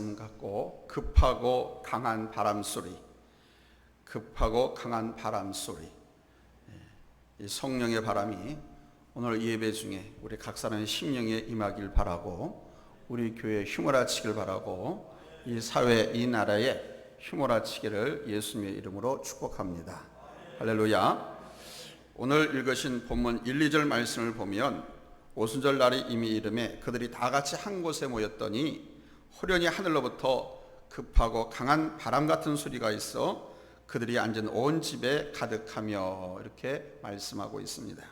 말씀 갖고 급하고 강한 바람 소리, 급하고 강한 바람 소리, 예, 이 성령의 바람이 오늘 예배 중에 우리 각 사람의 심령에 임하길 바라고 우리 교회 휘몰아치길 바라고 이 사회 이 나라에 휘몰아치기를 예수님의 이름으로 축복합니다. 할렐루야. 오늘 읽으신 본문 1, 2절 말씀을 보면 오순절 날이 이미 이름에 그들이 다 같이 한 곳에 모였더니 호련히 하늘로부터 급하고 강한 바람 같은 소리가 있어 그들이 앉은 온 집에 가득하며 이렇게 말씀하고 있습니다.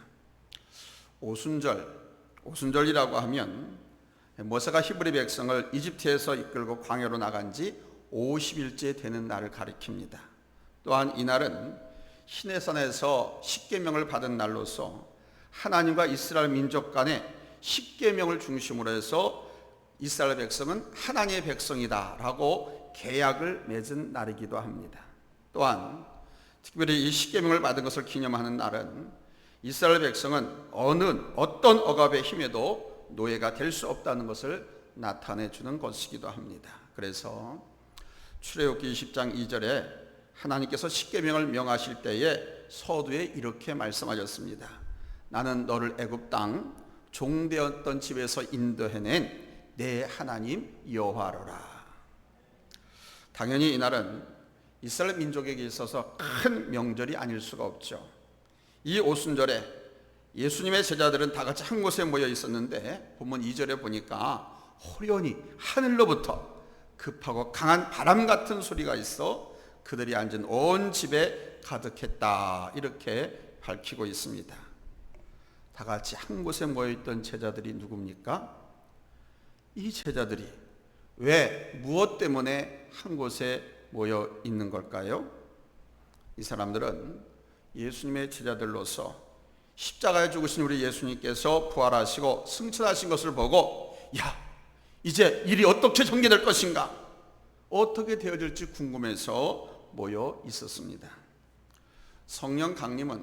오순절, 오순절이라고 하면 모세가 히브리 백성을 이집트에서 이끌고 광야로 나간 지 50일째 되는 날을 가리킵니다. 또한 이날은 시내산에서 십계명을 받은 날로서 하나님과 이스라엘 민족 간의 십계명을 중심으로 해서 이스라엘 백성은 하나님의 백성이다라고 계약을 맺은 날이기도 합니다. 또한 특별히 이 십계명을 받은 것을 기념하는 날은 이스라엘 백성은 어느 어떤 억압의 힘에도 노예가 될 수 없다는 것을 나타내 주는 것이기도 합니다. 그래서 출애굽기 20장 2절에 하나님께서 십계명을 명하실 때에 서두에 이렇게 말씀하셨습니다. 나는 너를 애굽 땅 종되었던 집에서 인도해낸 내 하나님 여호와로라. 당연히 이날은 이스라엘 민족에게 있어서 큰 명절이 아닐 수가 없죠. 이 오순절에 예수님의 제자들은 다 같이 한 곳에 모여 있었는데 본문 2절에 보니까 호련히 하늘로부터 급하고 강한 바람 같은 소리가 있어 그들이 앉은 온 집에 가득했다. 이렇게 밝히고 있습니다. 다 같이 한 곳에 모여 있던 제자들이 누굽니까? 이 제자들이 왜 무엇 때문에 한 곳에 모여 있는 걸까요? 이 사람들은 예수님의 제자들로서 십자가에 죽으신 우리 예수님께서 부활하시고 승천하신 것을 보고 야 이제 일이 어떻게 전개될 것인가 어떻게 되어질지 궁금해서 모여 있었습니다. 성령 강림은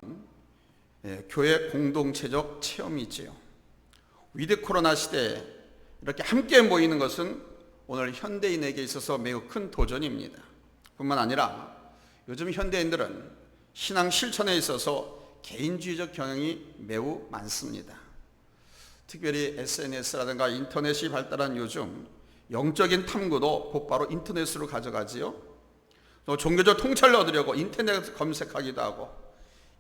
예, 교회 공동체적 체험이지요. 위드 코로나 시대에 이렇게 함께 모이는 것은 오늘 현대인에게 있어서 매우 큰 도전입니다. 뿐만 아니라 요즘 현대인들은 신앙 실천에 있어서 개인주의적 경향이 매우 많습니다. 특별히 SNS라든가 인터넷이 발달한 요즘 영적인 탐구도 곧바로 인터넷으로 가져가지요. 또 종교적 통찰을 얻으려고 인터넷 검색하기도 하고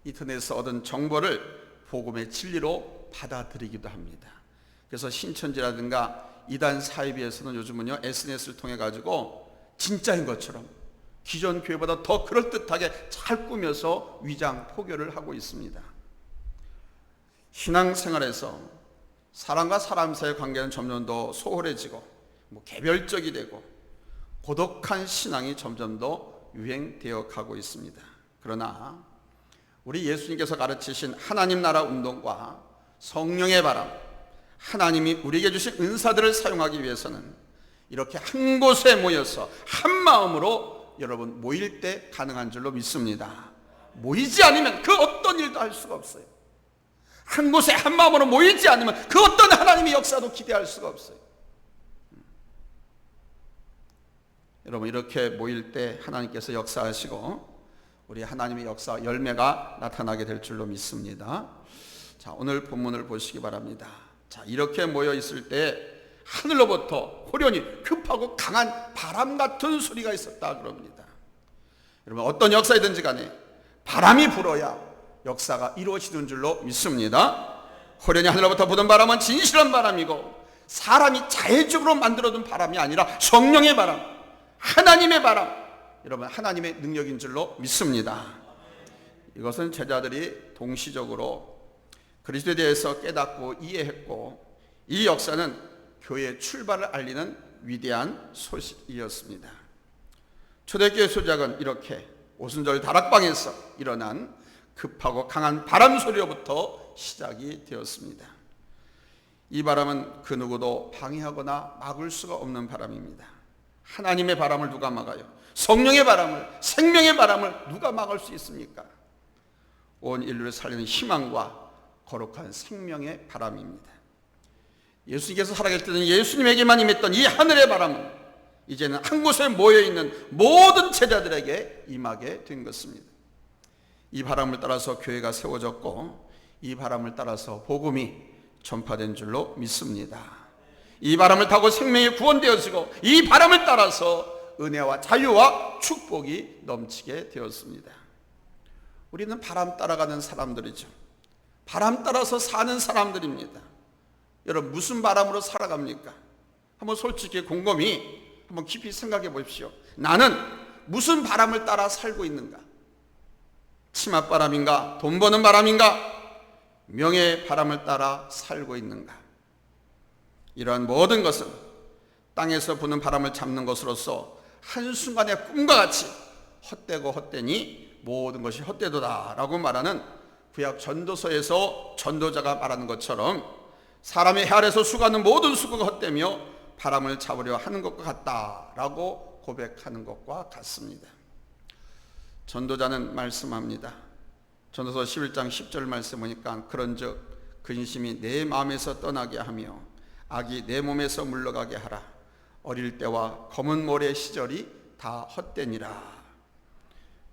인터넷에서 얻은 정보를 복음의 진리로 받아들이기도 합니다. 그래서 신천지라든가 이단 사이비에서는 요즘은요 SNS를 통해 가지고 진짜인 것처럼 기존 교회보다 더 그럴듯하게 잘 꾸며서 위장 포교를 하고 있습니다. 신앙생활에서 사람과 사람 사이의 관계는 점점 더 소홀해지고 뭐 개별적이 되고 고독한 신앙이 점점 더 유행되어 가고 있습니다. 그러나 우리 예수님께서 가르치신 하나님 나라 운동과 성령의 바람, 하나님이 우리에게 주신 은사들을 사용하기 위해서는 이렇게 한 곳에 모여서 한 마음으로 여러분 모일 때 가능한 줄로 믿습니다. 모이지 않으면 그 어떤 일도 할 수가 없어요. 한 곳에 한 마음으로 모이지 않으면 그 어떤 하나님의 역사도 기대할 수가 없어요. 여러분 이렇게 모일 때 하나님께서 역사하시고 우리 하나님의 역사 열매가 나타나게 될 줄로 믿습니다. 자, 오늘 본문을 보시기 바랍니다. 자, 이렇게 모여 있을 때 하늘로부터 호련히 급하고 강한 바람 같은 소리가 있었다 그럽니다. 여러분 어떤 역사이든지 간에 바람이 불어야 역사가 이루어지는 줄로 믿습니다. 호련히 하늘로부터 부는 바람은 진실한 바람이고 사람이 자의적으로 만들어둔 바람이 아니라 성령의 바람, 하나님의 바람, 여러분 하나님의 능력인 줄로 믿습니다. 이것은 제자들이 동시적으로 그리스도에 대해서 깨닫고 이해했고 이 역사는 교회의 출발을 알리는 위대한 소식이었습니다. 초대교회 소작은 이렇게 오순절 다락방에서 일어난 급하고 강한 바람 소리로부터 시작이 되었습니다. 이 바람은 그 누구도 방해하거나 막을 수가 없는 바람입니다. 하나님의 바람을 누가 막아요? 성령의 바람을, 생명의 바람을 누가 막을 수 있습니까? 온 인류를 살리는 희망과 거룩한 생명의 바람입니다. 예수님께서 살아계실 때는 예수님에게만 임했던 이 하늘의 바람은 이제는 한 곳에 모여 있는 모든 제자들에게 임하게 된 것입니다. 이 바람을 따라서 교회가 세워졌고 이 바람을 따라서 복음이 전파된 줄로 믿습니다. 이 바람을 타고 생명이 구원되어지고 이 바람을 따라서 은혜와 자유와 축복이 넘치게 되었습니다. 우리는 바람 따라가는 사람들이죠. 바람 따라서 사는 사람들입니다. 여러분 무슨 바람으로 살아갑니까? 한번 솔직히 곰곰이 한번 깊이 생각해 보십시오. 나는 무슨 바람을 따라 살고 있는가? 치맛바람인가? 돈 버는 바람인가? 명예의 바람을 따라 살고 있는가? 이러한 모든 것은 땅에서 부는 바람을 잡는 것으로서 한순간의 꿈과 같이 헛되고 헛되니 모든 것이 헛되도다라고 말하는 구약 전도서에서 전도자가 말하는 것처럼 사람의 해 아래서 수고하는 모든 수고가 헛되며 바람을 잡으려 하는 것과 같다라고 고백하는 것과 같습니다. 전도자는 말씀합니다. 전도서 11장 10절 말씀 보니까 그런즉 근심이 내 마음에서 떠나게 하며 악이 내 몸에서 물러가게 하라. 어릴 때와 검은 모래 시절이 다 헛되니라.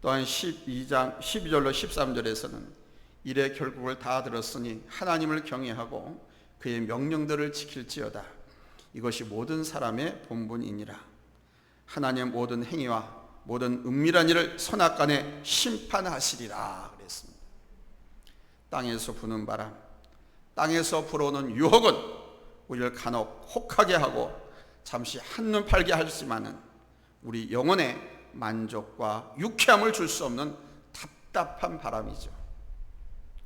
또한 12장 12절로 13절에서는 이래 결국을 다 들었으니 하나님을 경외하고 그의 명령들을 지킬지어다. 이것이 모든 사람의 본분이니라. 하나님 모든 행위와 모든 은밀한 일을 선악간에 심판하시리라 그랬습니다. 땅에서 부는 바람, 땅에서 불어오는 유혹은 우리를 간혹 혹하게 하고 잠시 한눈 팔게 하지만은 우리 영혼의 만족과 유쾌함을 줄 수 없는 답답한 바람이죠.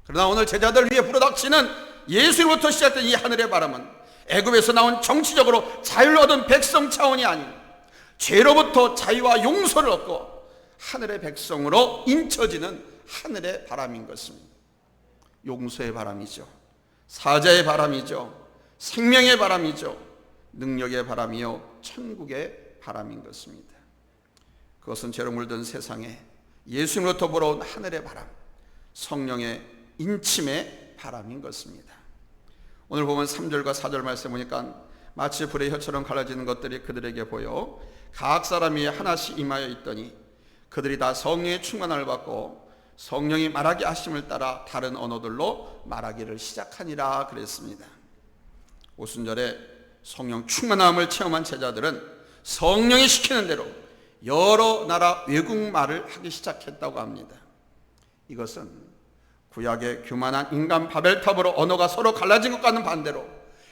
그러나 오늘 제자들 위해 불어닥치는 예수로부터 시작된 이 하늘의 바람은 애굽에서 나온 정치적으로 자유를 얻은 백성 차원이 아닌 죄로부터 자유와 용서를 얻고 하늘의 백성으로 인쳐지는 하늘의 바람인 것입니다. 용서의 바람이죠. 사자의 바람이죠. 생명의 바람이죠. 능력의 바람이요. 천국의 바람인 것입니다. 그것은 죄로 물든 세상에 예수님으로부터 불어온 하늘의 바람, 성령의 인침의 바람인 것입니다. 오늘 보면 3절과 4절 말씀 보니까 마치 불의 혀처럼 갈라지는 것들이 그들에게 보여 각 사람이 하나씩 임하여 있더니 그들이 다 성령의 충만함을 받고 성령이 말하게 하심을 따라 다른 언어들로 말하기를 시작하니라 그랬습니다. 오순절에 성령 충만함을 체험한 제자들은 성령이 시키는 대로 여러 나라 외국 말을 하기 시작했다고 합니다. 이것은 구약의 교만한 인간 바벨탑으로 언어가 서로 갈라진 것과는 반대로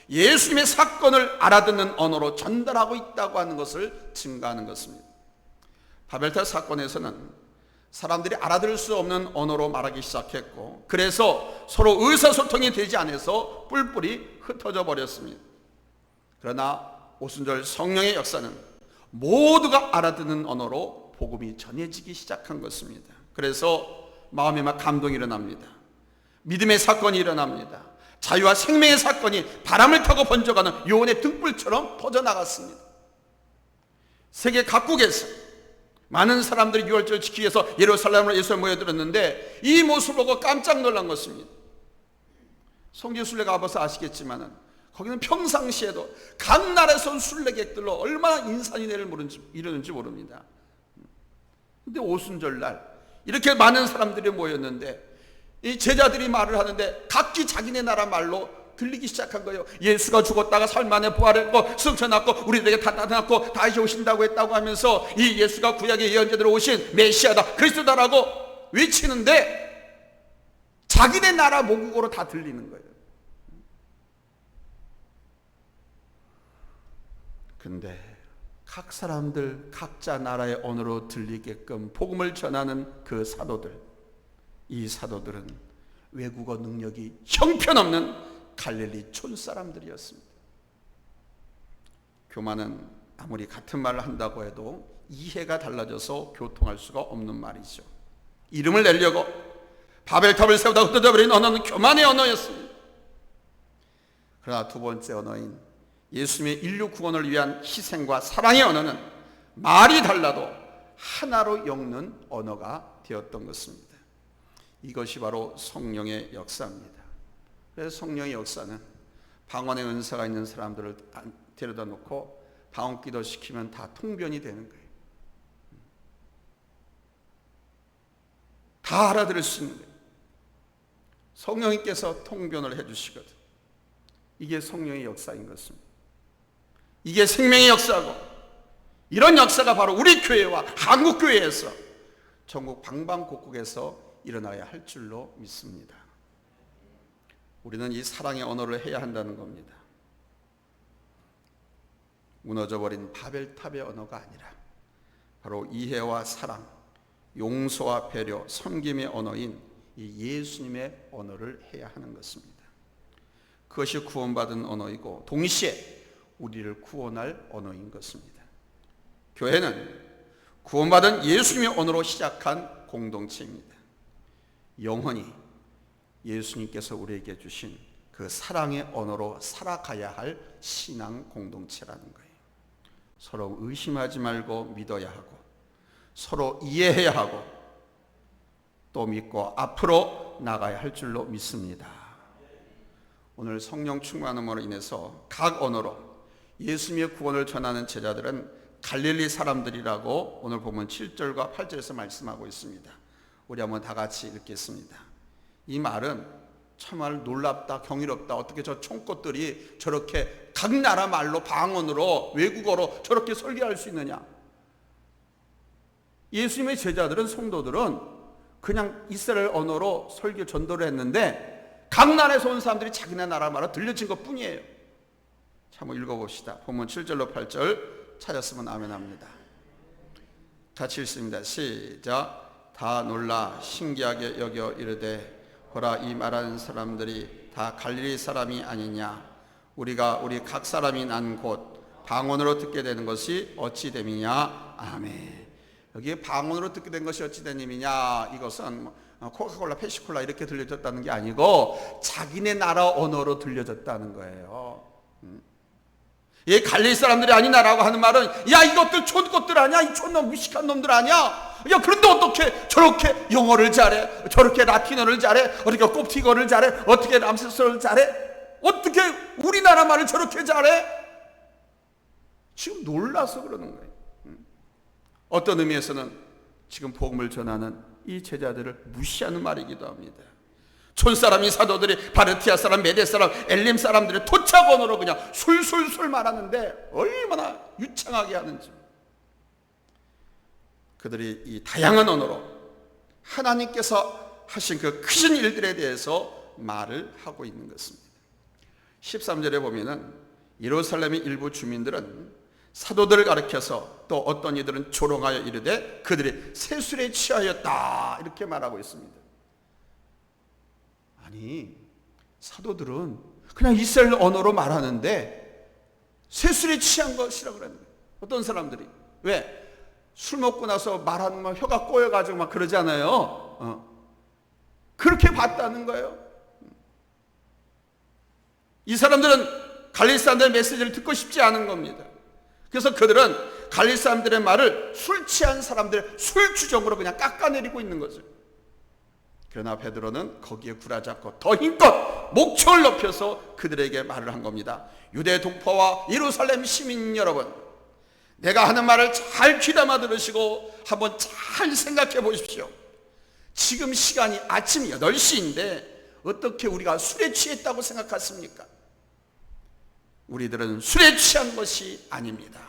예수님의 사건을 알아듣는 언어로 전달하고 있다고 하는 것을 증가하는 것입니다. 바벨탑 사건에서는 사람들이 알아들을 수 없는 언어로 말하기 시작했고 그래서 서로 의사소통이 되지 않아서 뿔뿔이 흩어져 버렸습니다. 그러나 오순절 성령의 역사는 모두가 알아듣는 언어로 복음이 전해지기 시작한 것입니다. 그래서 마음에 막 감동이 일어납니다. 믿음의 사건이 일어납니다. 자유와 생명의 사건이 바람을 타고 번져가는 요원의 등불처럼 퍼져나갔습니다. 세계 각국에서 많은 사람들이 유월절 지키기 위해서 예루살렘으로 예수에 모여들었는데 이 모습을 보고 깜짝 놀란 것입니다. 성지순례 가봐서 아시겠지만은 거기는 평상시에도 각 나라에서 온 순례객들로 얼마나 인산인해를 이루는지 모릅니다. 근데 오순절날 이렇게 많은 사람들이 모였는데 이 제자들이 말을 하는데 각기 자기네 나라 말로 들리기 시작한 거예요. 예수가 죽었다가 삶 만에 부활했고 승천났고 우리들에게 다 나타났고 다시 오신다고 했다고 하면서 이 예수가 구약의 예언자들로 오신 메시아다 그리스도다라고 외치는데 자기네 나라 모국어로 다 들리는 거예요. 근데 각 사람들 각자 나라의 언어로 들리게끔 복음을 전하는 그 사도들 이 사도들은 외국어 능력이 형편없는 갈릴리 촌 사람들이었습니다. 교만은 아무리 같은 말을 한다고 해도 이해가 달라져서 교통할 수가 없는 말이죠. 이름을 내려고 바벨탑을 세우다 흩어져 버린 언어는 교만의 언어였습니다. 그러나 두 번째 언어인 예수님의 인류 구원을 위한 희생과 사랑의 언어는 말이 달라도 하나로 엮는 언어가 되었던 것입니다. 이것이 바로 성령의 역사입니다. 그래서 성령의 역사는 방언의 은사가 있는 사람들을 데려다 놓고 방언 기도 시키면 다 통변이 되는 거예요. 다 알아들을 수 있는 거예요. 성령님께서 통변을 해주시거든. 이게 성령의 역사인 것입니다. 이게 생명의 역사고 이런 역사가 바로 우리 교회와 한국 교회에서 전국 방방곡곡에서 일어나야 할 줄로 믿습니다. 우리는 이 사랑의 언어를 해야 한다는 겁니다. 무너져버린 바벨탑의 언어가 아니라 바로 이해와 사랑, 용서와 배려, 섬김의 언어인 이 예수님의 언어를 해야 하는 것입니다. 그것이 구원받은 언어이고 동시에 우리를 구원할 언어인 것입니다. 교회는 구원받은 예수님의 언어로 시작한 공동체입니다. 영원히 예수님께서 우리에게 주신 그 사랑의 언어로 살아가야 할 신앙 공동체라는 거예요. 서로 의심하지 말고 믿어야 하고 서로 이해해야 하고 또 믿고 앞으로 나가야 할 줄로 믿습니다. 오늘 성령 충만함으로 인해서 각 언어로 예수님의 구원을 전하는 제자들은 갈릴리 사람들이라고 오늘 보면 7절과 8절에서 말씀하고 있습니다. 우리 한번 다 같이 읽겠습니다. 이 말은 참말 놀랍다, 경이롭다. 어떻게 저 총꽃들이 저렇게 각 나라 말로 방언으로 외국어로 저렇게 설계할 수 있느냐? 예수님의 제자들은 성도들은 그냥 이스라엘 언어로 설교 전도를 했는데 각 나라에서 온 사람들이 자기네 나라 말로 들려진 것 뿐이에요. 자, 한번 읽어봅시다. 본문 7절로 8절 찾았으면 아멘 합니다. 같이 읽습니다. 시작. 다 놀라 신기하게 여겨 이르되 보라 이 말하는 사람들이 다 갈릴리 사람이 아니냐 우리가 우리 각 사람이 난 곳 방언으로 듣게 되는 것이 어찌 됨이냐 아멘 여기에 방언으로 듣게 된 것이 어찌 됨이냐 이것은 뭐 코카콜라 페시콜라 이렇게 들려졌다는 게 아니고 자기네 나라 언어로 들려졌다는 거예요 이 갈릴 사람들이 아니나라고 하는 말은 야 이것들 촌것들 아니야? 이 촌놈 무식한 놈들 아니야? 야 그런데 어떻게 저렇게 영어를 잘해? 저렇게 라틴어를 잘해? 어떻게 꼽티거를 잘해? 어떻게 람세스를 잘해? 어떻게 우리나라 말을 저렇게 잘해? 지금 놀라서 그러는 거예요. 음. 어떤 의미에서는 지금 복음을 전하는 이 제자들을 무시하는 말이기도 합니다 촌사람이 사도들이 바르티아 사람, 메데 사람, 엘림 사람들의 토착 언어로 그냥 술술술 말하는데 얼마나 유창하게 하는지. 그들이 이 다양한 언어로 하나님께서 하신 그 크신 일들에 대해서 말을 하고 있는 것입니다. 13절에 보면은 예루살렘의 일부 주민들은 사도들을 가르쳐서 또 어떤 이들은 조롱하여 이르되 그들이 세술에 취하였다 이렇게 말하고 있습니다. 아니 사도들은 그냥 이스라엘 언어로 말하는데 세술에 취한 것이라 그러는 거예요. 어떤 사람들이 왜? 술 먹고 나서 말하는 막 혀가 꼬여가지고 막 그러잖아요. 어. 그렇게 봤다는 거예요. 이 사람들은 갈릴 사람들의 메시지를 듣고 싶지 않은 겁니다. 그래서 그들은 갈릴 사람들의 말을 술 취한 사람들의 술 주정으로 그냥 깎아내리고 있는 거죠. 그러나 베드로는 거기에 굴하지 않고 더 힘껏 목청을 높여서 그들에게 말을 한 겁니다. 유대 동포와 예루살렘 시민 여러분, 내가 하는 말을 잘 귀담아 들으시고 한번 잘 생각해 보십시오. 지금 시간이 아침 8시인데 어떻게 우리가 술에 취했다고 생각하십니까? 우리들은 술에 취한 것이 아닙니다.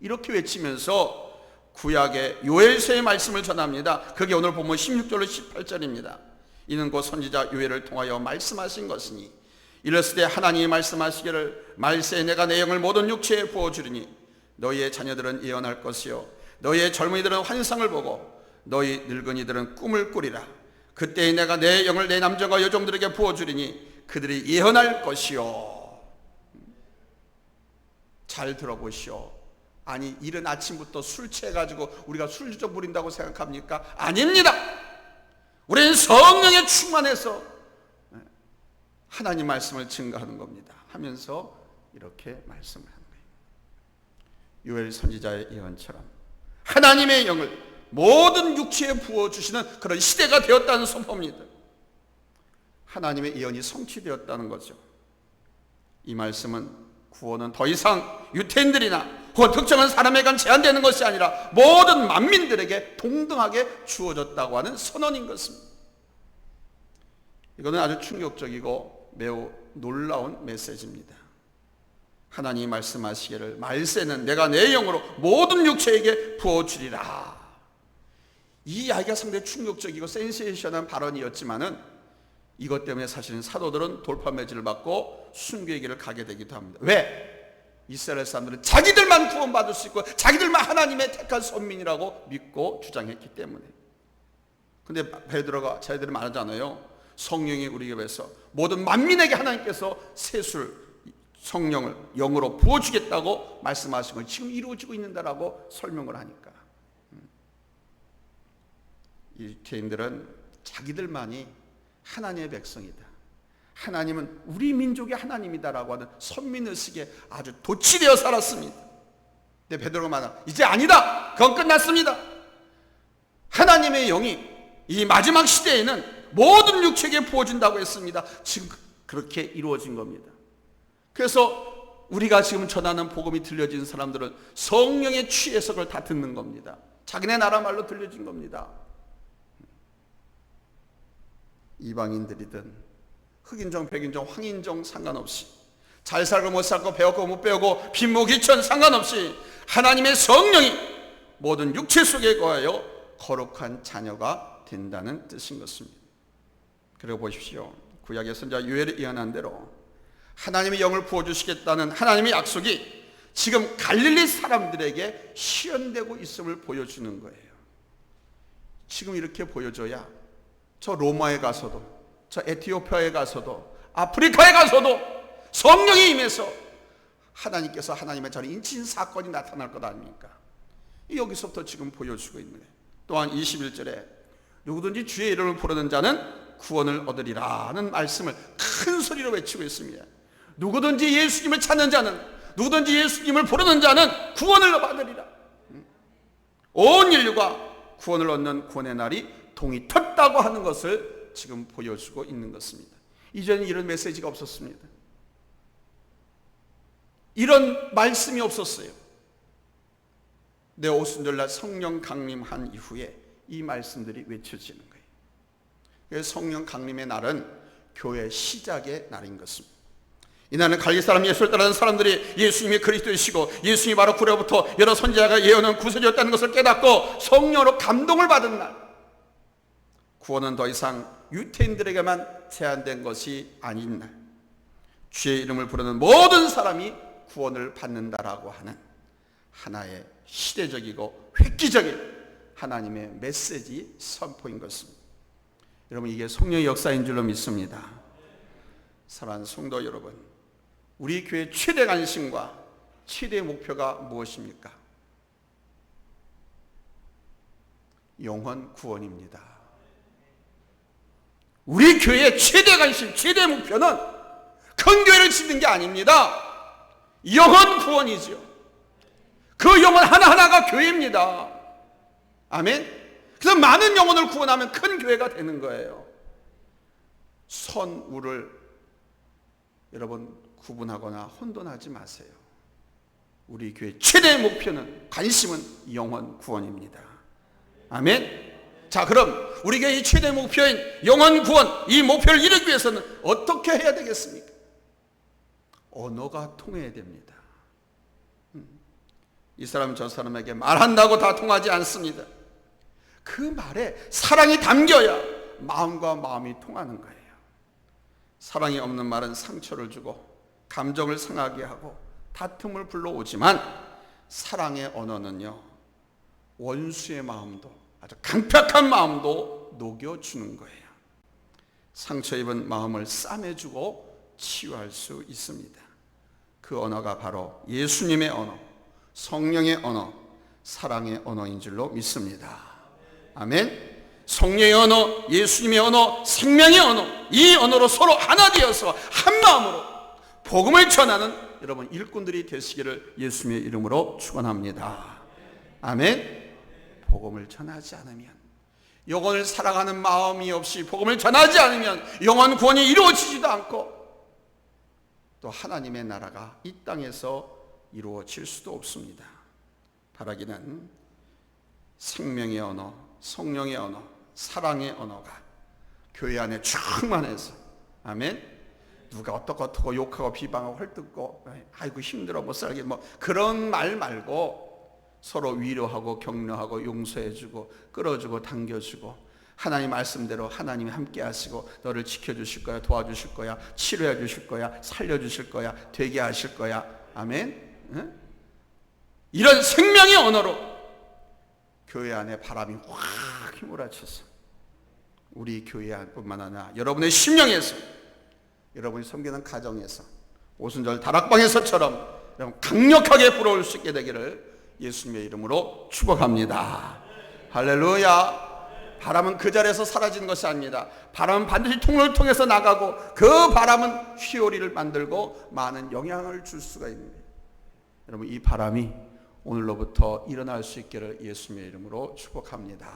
이렇게 외치면서 구약의 요엘서의 말씀을 전합니다. 그게 오늘 보면 16절로 18절입니다. 이는 곧 선지자 요엘을 통하여 말씀하신 것이니 이랬을 하나님이 말씀하시기를 말세에 내가 내 영을 모든 육체에 부어주리니 너희의 자녀들은 예언할 것이요 너희의 젊은이들은 환상을 보고 너희 늙은이들은 꿈을 꾸리라 그때에 내가 내 영을 내 남자가 여종들에게 부어주리니 그들이 예언할 것이요 잘 들어보시오 아니 이른 아침부터 술 취해가지고 우리가 술주정 부린다고 생각합니까? 아닙니다. 우리는 성령에 충만해서 하나님 말씀을 증거하는 겁니다. 하면서 이렇게 말씀을 하는 거예요. 요엘 선지자의 예언처럼 하나님의 영을 모든 육체에 부어 주시는 그런 시대가 되었다는 선포입니다. 하나님의 예언이 성취되었다는 거죠. 이 말씀은 구원은 더 이상 유태인들이나 혹은 특정한 사람에게만 제한되는 것이 아니라 모든 만민들에게 동등하게 주어졌다고 하는 선언인 것입니다. 이거는 아주 충격적이고 매우 놀라운 메시지입니다. 하나님이 말씀하시기를 말세는 내가 내 영으로 모든 육체에게 부어주리라. 이 이야기가 상당히 충격적이고 센세이션한 발언이었지만은 이것 때문에 사실은 사도들은 돌파 매질을 받고 순교의 길을 가게 되기도 합니다. 왜? 이스라엘 사람들은 자기들만 구원받을 수 있고 자기들만 하나님의 택한 선민이라고 믿고 주장했기 때문에. 근데 베드로가 자기들이 말하잖아요. 성령이 우리 에게서 모든 만민에게 하나님께서 세술 성령을 영으로 부어 주겠다고 말씀하신 걸 지금 이루어지고 있는다라고 설명을 하니까 음. 이 개인들은 자기들만이 하나님의 백성이다. 하나님은 우리 민족의 하나님이다라고 하는 선민의식에 아주 도취되어 살았습니다. 근데 베드로가 말하 이제 아니다. 그건 끝났습니다. 하나님의 영이 이 마지막 시대에는 모든 육체에게 부어준다고 했습니다. 지금 그렇게 이루어진 겁니다. 그래서 우리가 지금 전하는 복음이 들려진 사람들은 성령의 취해서 그걸 다 듣는 겁니다. 자기네 나라 말로 들려진 겁니다. 이방인들이든 흑인종, 백인종, 황인종 상관없이 잘 살고 못 살고 배웠고 못 배우고 빈무기천 상관없이 하나님의 성령이 모든 육체 속에 거하여 거룩한 자녀가 된다는 뜻인 것입니다. 그리고 보십시오. 구약의 선자 유엘이 예언한 대로 하나님의 영을 부어주시겠다는 하나님의 약속이 지금 갈릴리 사람들에게 실현되고 있음을 보여주는 거예요. 지금 이렇게 보여줘야 저 로마에 가서도 저 에티오피아에 가서도 아프리카에 가서도 성령이 임해서 하나님께서 하나님의 자리 인친 사건이 나타날 것 아닙니까? 여기서부터 지금 보여주고 있는 거예요. 또한 21절에 누구든지 주의 이름을 부르는 자는 구원을 얻으리라는 말씀을 큰 소리로 외치고 있습니다. 누구든지 예수님을 찾는 자는 누구든지 예수님을 부르는 자는 구원을 받으리라. 온 인류가 구원을 얻는 구원의 날이 동이 텄다고 하는 것을 지금 보여주고 있는 것입니다. 이전에 이런 메시지가 없었습니다. 이런 말씀이 없었어요. 내 오순절날 성령 강림한 이후에 이 말씀들이 외쳐지는 거예요. 성령 강림의 날은 교회 시작의 날인 것입니다. 이날은 갈릴 사람 예수를 따르는 사람들이 예수님이 그리스도이시고 예수님이 바로 구려부터 여러 선지자가 예언한 구세주였다는 것을 깨닫고 성령으로 감동을 받은 날. 구원은 더 이상 유태인들에게만 제한된 것이 아닌 날. 주의 이름을 부르는 모든 사람이 구원을 받는다라고 하는 하나의 시대적이고 획기적인 하나님의 메시지 선포인 것입니다. 여러분 이게 성령의 역사인 줄로 믿습니다. 사랑하는 성도 여러분, 우리 교회 최대 관심과 최대 목표가 무엇입니까? 영혼 구원입니다. 우리 교회의 최대 관심, 최대 목표는 큰 교회를 짓는 게 아닙니다. 영혼 구원이죠. 그 영혼 하나하나가 교회입니다. 아멘. 그래서 많은 영혼을 구원하면 큰 교회가 되는 거예요. 선우를 여러분 구분하거나 혼돈하지 마세요. 우리 교회 최대 목표는 관심은 영혼 구원입니다. 아멘. 자, 그럼 우리 교회 최대 목표인 영혼 구원 이 목표를 이루기 위해서는 어떻게 해야 되겠습니까? 언어가 통해야 됩니다. 음. 이 사람 저 사람에게 말한다고 다 통하지 않습니다. 그 말에 사랑이 담겨야 마음과 마음이 통하는 거예요. 사랑이 없는 말은 상처를 주고 감정을 상하게 하고 다툼을 불러오지만 사랑의 언어는요 원수의 마음도 아주 강팍한 마음도 녹여주는 거예요. 상처 입은 마음을 싸매주고 치유할 수 있습니다. 그 언어가 바로 예수님의 언어, 성령의 언어, 사랑의 언어인 줄로 믿습니다. 아멘. 성령의 언어, 예수님의 언어, 생명의 언어, 이 언어로 서로 하나 되어서 한 마음으로 복음을 전하는 여러분 일꾼들이 되시기를 예수님의 이름으로 축원합니다. 아멘. 복음을 전하지 않으면 영혼을 사랑하는 마음이 없이 복음을 전하지 않으면 영혼 구원이 이루어지지도 않고 또 하나님의 나라가 이 땅에서 이루어질 수도 없습니다. 바라기는 생명의 언어, 성령의 언어, 사랑의 언어가 교회 안에 충만해서 아멘. 누가 어떻고 어떻고 욕하고 비방하고 헐뜯고 아이고 힘들어 못 살게 뭐 그런 말 말고 서로 위로하고 격려하고 용서해주고 끌어주고 당겨주고 하나님 말씀대로 하나님이 함께 하시고 너를 지켜주실 거야 도와주실 거야 치료해 주실 거야 살려주실 거야 되게 하실 거야 아멘 응? 이런 생명의 언어로 교회 안에 바람이 확 휘몰아쳐서 우리 교회뿐만 아니라 여러분의 심령에서 여러분이 섬기는 가정에서 오순절 다락방에서처럼 강력하게 불어올 수 있게 되기를 예수님의 이름으로 축복합니다. 할렐루야. 바람은 그 자리에서 사라지는 것이 아닙니다. 바람은 반드시 통로를 통해서 나가고 그 바람은 휘오리를 만들고 많은 영향을 줄 수가 있습니다. 여러분 이 바람이 오늘로부터 일어날 수 있기를 예수님의 이름으로 축복합니다.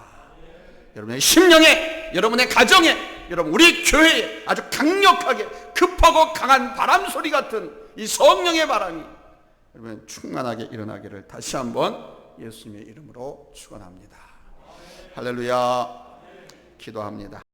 여러분의 심령에, 여러분의 가정에, 여러분 우리 교회에 아주 강력하게 급하고 강한 바람 소리 같은 이 성령의 바람이 여러분 충만하게 일어나기를 다시 한번 예수님의 이름으로 축원합니다. 할렐루야. 기도합니다.